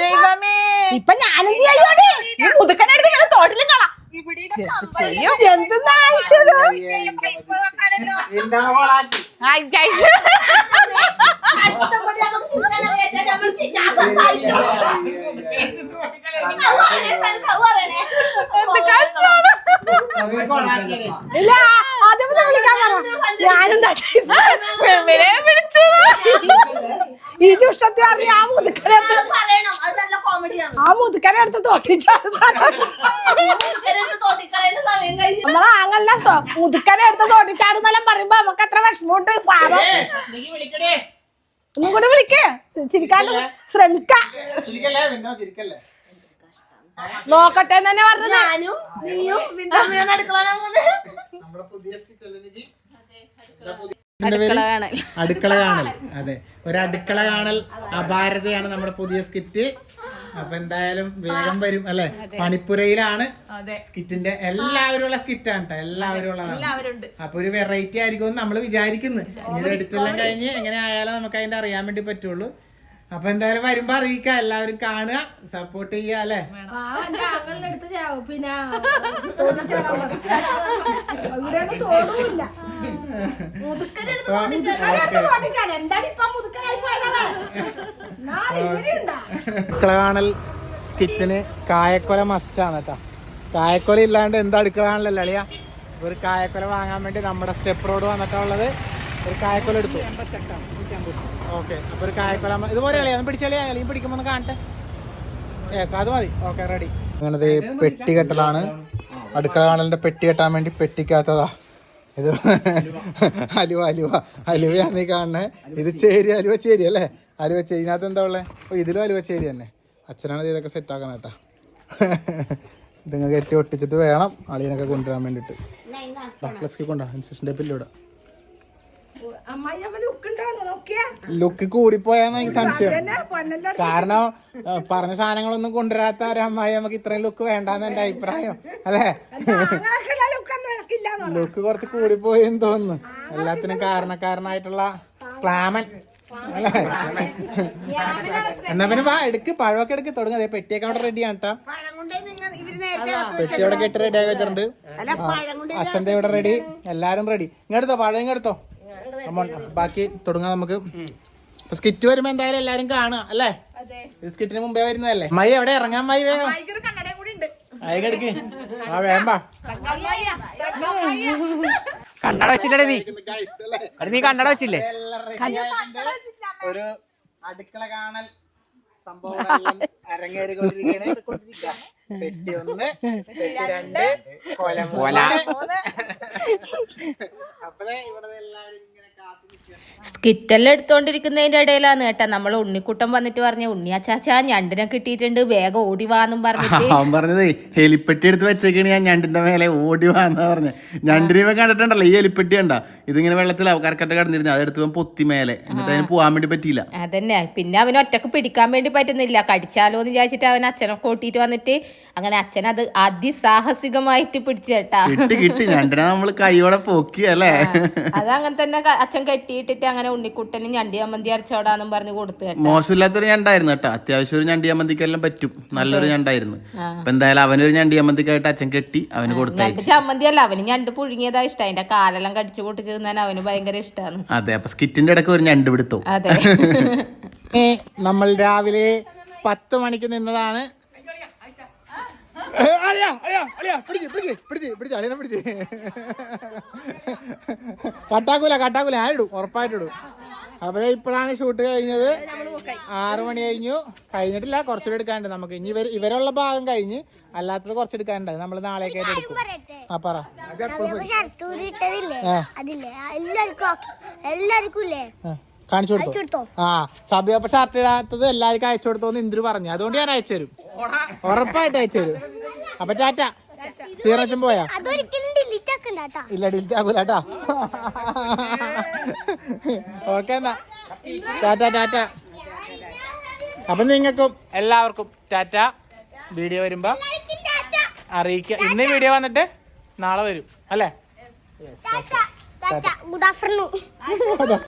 ദൈവമേ. ഇപ്പൊ ഞാനും മുതുക്കനെടുത്ത് ഇങ്ങനെ തോട്ടിലും കളാം എന്തെന്നാ. ഇല്ല ആദ്യം വിളിക്കാൻ പറ. ഞാനെന്താ പറഞ്ഞ ആ മുതുക്കനെടുത്ത് ആ മുതുക്കനെടുത്ത് തോട്ടിച്ചാടുന്ന നമ്മളെ ആങ്ങളെ മുതുക്കനെടുത്ത് തോട്ടിച്ചാടുന്നെല്ലാം പറയുമ്പോ നമുക്ക് അത്ര വിഷമമുണ്ട് പാപം ഒന്നും കൂടെ വിളിക്കേ. ചിരിക്കാണ്ട് ശ്രമിക്ക. നോക്കട്ടെ തന്നെ പറഞ്ഞത്. ഞാനും നീയും വിന്തമ്മയും അടുക്കള നമ്മുടെ പുതിയ skit പേര്? അടുക്കള കാണൽ. അതെ. ഒരു അടുക്കള കാണൽ അപാരതയാണ് നമ്മുടെ പുതിയ സ്കിറ്റ്. അപ്പൊ എന്തായാലും വേഗം വരും അല്ലെ? പണിപ്പുരയിലാണ് സ്കിറ്റിന്റെ എല്ലാവരും ഉള്ള സ്കിറ്റാണ് കേട്ടോ എല്ലാവരും ഉള്ളതാണ്. അപ്പൊ ഒരു വെറൈറ്റി ആയിരിക്കും നമ്മൾ വിചാരിക്കുന്നു. ഇനി ഇത് എടുത്തെല്ലാം കഴിഞ്ഞ് എങ്ങനെ ആയാലും നമുക്ക് അതിന്റെ അറിയാൻ വേണ്ടി പറ്റുള്ളൂ. അപ്പൊ എന്തായാലും വരുമ്പോ അറിയിക്കാം. എല്ലാവരും കാണുക സപ്പോർട്ട് ചെയ്യുക അല്ലെ? പിന്നെ അടുക്കള കാണൽ സ്കിറ്റിന് കായക്കൊല മസ്റ്റാണ് കേട്ടോ. കായക്കൊല ഇല്ലാണ്ട് എന്താ അടുക്കള കാണലല്ല അളിയ? ഒരു കായക്കൊല വാങ്ങാൻ വേണ്ടി നമ്മുടെ സ്റ്റെപ്പ് റോഡ് വന്നിട്ടുള്ളത് ഒരു കായക്കൊല എടുത്തു. ഓക്കെ. അപ്പൊ ഒരു കായക്കൊല ഇതുപോലെ അളിയാ ഒന്ന് പിടിച്ചളിയാ അല്ലെങ്കിൽ പിടിക്കുമ്പോൾ ഒന്ന് കാണട്ടെ? യെസ് അത് മതി. ഓക്കെ റെഡി അങ്ങനെ പെട്ടി കെട്ടലാണ്. അടുക്കള കാണലിന്റെ പെട്ടി കെട്ടാൻ വേണ്ടി പെട്ടിക്കാത്തതാ ഇത് അലുവ അലുവ അലുവയാണ് ഈ കാണുന്നത് ഇത് ചേരി അലുവ ചേരി അല്ലേ? അലുവ ചേരി. ഇതിനകത്ത് എന്താ ഉള്ളത് ഓ ഇതിലും അലുവ ചേരി തന്നെ. അച്ഛനാണ് ഇതൊക്കെ സെറ്റ് ആക്കണം കേട്ടാ. ഇതിങ്ങ കെട്ടി ഒട്ടിച്ചിട്ട് വേണം അളിയനൊക്കെ കൊണ്ടുവരാൻ വേണ്ടിട്ട് ഫ്ലക്സി കൊണ്ടാ ഇൻസ്ട്രക്ഷന്റെ പില്ലൂടെ അമ്മായി അവൻ ഉക്കുണ്ടോ നോക്കിയാ ലുക്ക് കൂടിപ്പോയാന്ന് എനിക്ക് സംശയം. കാരണം പറഞ്ഞ സാധനങ്ങളൊന്നും കൊണ്ടുവരാത്ത ഒരു അമ്മായി നമുക്ക് ഇത്രയും ലുക്ക് വേണ്ടെന്ന് എന്റെ അഭിപ്രായം. അതെ ലുക്ക് കുറച്ച് കൂടിപ്പോയി എന്ന് തോന്നുന്നു എല്ലാത്തിനും കാരണക്കാരനായിട്ടുള്ള ക്ലാമൻ. അല്ലേ? എന്നാ പിന്നെ വാ എടുക്ക് പഴമൊക്കെ എടുക്ക് തുടങ്ങുക അതെ പെട്ടിയൊക്കെ അവിടെ റെഡിയാണ് കേട്ടോ പഴം കൊണ്ടേ നിങ്ങൾ ഇവർ നേരത്തെ പെട്ടി അവിടെ കെട്ടി റെഡി ആക്കി വെച്ചിട്ടുണ്ട്. ആ, അച്ഛന്റെ ഇവിടെ റെഡി എല്ലാരും റെഡി ഇങ്ങെടുത്തോ പഴം ഇങ്ങെടുത്തോ. ബാക്കി തുടങ്ങാം നമുക്ക്. സ്കിറ്റ് വരുമ്പോ എന്തായാലും എല്ലാരും കാണുക അല്ലേ? സ്കിറ്റിന് മുമ്പേ വരുന്നതല്ലേ? മൈ എവിടെ? ഇറങ്ങാൻ മൈ വേഗം. കണ്ണടയും കൂടി ഉണ്ട്. അയക്കെടുക്ക് ആ വേമ്പ. കണ്ണട വെച്ചില്ലേ നീ. അത് നീ കണ്ണട വെച്ചില്ലേ? ഒരു അടുക്കള കാണൽ സംഭവം അരങ്ങേറിക്കൊണ്ടിരിക്കുകയാണ് പെട്ടി ഒന്ന് പെട്ടി രണ്ട് കൊല കൊല. അപ്പൊ ഇവിടെ എല്ലാവരും സ്കിറ്റെല്ലാം എടുത്തോണ്ടിരിക്കുന്നതിന്റെ ഇടയിലാണ് കേട്ടാ. നമ്മൾ ഉണ്ണിക്കുട്ടൻ വന്നിട്ട് പറഞ്ഞു ഉണ്ണിയാച്ചാച്ചാ ഞണ്ടിനെ കിട്ടിയിട്ടുണ്ട് വേഗം ഓടി വാന്നും പറഞ്ഞിട്ട്. അവൻ പറഞ്ഞത് എലിപ്പെട്ടി എടുത്ത് വെച്ചേക്കാണ് ഞാൻ ഞണ്ടിന്റെ മേലെ ഓടി വാന്നാ പറഞ്ഞു. ഞണ്ടിനെ കണ്ടിട്ടുണ്ടല്ലോ ഈ എലിപ്പെട്ടി കണ്ട? ഇതിങ്ങനെ വെള്ളത്തിൽ കറക്കട്ട കടന്നിരുന്നു. അതെടുത്ത് പൊത്തി മേലെ. എന്നിട്ട് അതിന് പോവാൻ വേണ്ടി പറ്റിയില്ല. അതന്നെ. പിന്നെ അവൻ ഒറ്റയ്ക്ക് പിടിക്കാൻ വേണ്ടി പറ്റുന്നില്ല. കടിച്ചാലോ എന്ന് വിചാരിച്ചിട്ട് അവൻ അച്ഛനെ കൂട്ടിയിട്ട് വന്നിട്ട് അങ്ങനെ അച്ഛൻ അത് അതിസാഹസികമായിട്ട് പിടിച്ചേട്ടാ കിട്ടി. കിട്ടി ഞണ്ടിനെ നമ്മൾ കൈയോടെ പൊക്കി അല്ലേ? അതങ്ങനെ തന്നെ അച്ഛൻ കെട്ടിയിട്ടിട്ട് അങ്ങനെ ഉണ്ണിക്കുട്ടനും ഞണ്ടിയാമന്തി അരച്ചോടാന്നും പറഞ്ഞ് കൊടുത്തു കേട്ടാ. മോശമില്ലാത്തൊരു ഞണ്ടായിരുന്നു കേട്ടോ. അത്യാവശ്യം ഒരു ഞണ്ടിയാമന്തിക്കെല്ലാം പറ്റും. നല്ലൊരു ഞണ്ടായിരുന്നു. അപ്പൊ എന്തായാലും അവനൊരു ഞണ്ടിയാമന്തിക്കായിട്ട് അച്ഛൻ കെട്ടി അവന് കൊടുത്തു ചമ്മന്തി അല്ല അവന് ഞണ്ട് പുഴുങ്ങിയതാ ഇഷ്ടം. അതിന്റെ കാലെല്ലാം കടിച്ചു പൊട്ടിച്ച് തിന്നാൻ അവന് ഭയങ്കര ഇഷ്ടമാണ് അതെ അപ്പൊ സ്കിറ്റിന്റെ ഇടയ്ക്ക് ഒരു ഞണ്ട് പിടുത്തു അതെ. നമ്മൾ രാവിലെ പത്ത് മണിക്ക് നിന്നതാണ് അളിയാ, അളിയാ, അളിയാ, പിടിക്ക്, പിടിക്ക്, പിടിച്ച്, പിടിച്ച്, അളിയനെ പിടിച്ച്. കട്ടാക്കൂല കട്ടാക്കൂല ഞാനിടും ഉറപ്പായിട്ടിടും അപ്പൊ ഇപ്പോഴാണ് ഷൂട്ട് കഴിഞ്ഞത്. ആറ് മണി കഴിഞ്ഞു. കഴിഞ്ഞിട്ടില്ല കുറച്ചുകൂടി എടുക്കാനുണ്ട് നമുക്ക്. ഇനി ഇവർ ഇവരുള്ള ഭാഗം കഴിഞ്ഞ് അല്ലാത്തത് കുറച്ചെടുക്കാനുണ്ട് നമ്മൾ നാളേക്ക് ആയിട്ട് എടുക്കും. ആ പറ. കാണിച്ചു കൊടുത്തു? ആ സഭ അപ്പൊ ഷർട്ട് ഇടാത്തത് എല്ലാവർക്കും അയച്ചു കൊടുത്തോന്ന് ഇന്ദ്രു പറഞ്ഞു. അതുകൊണ്ട് ഞാൻ അയച്ചു തരും. ഉറപ്പായിട്ട് അയച്ചു തരും. അപ്പൊ ടാറ്റ. സീറച്ചൻ പോയാ? അതൊരിക്കലും ഡിലീറ്റ് ആക്കണ്ട ഇല്ല ഡിലിറ്റ് ആക്കൂല കേട്ടാ ഓക്കെ എന്നാ. ടാറ്റ ടാറ്റ. അപ്പൊ നിങ്ങൾക്കും എല്ലാവർക്കും ടാറ്റ വീഡിയോ വരുമ്പോ അറിയിക്കുക ഇന്ന് വീഡിയോ വന്നിട്ട് നാളെ വരും. അല്ലേ? Good afternoon.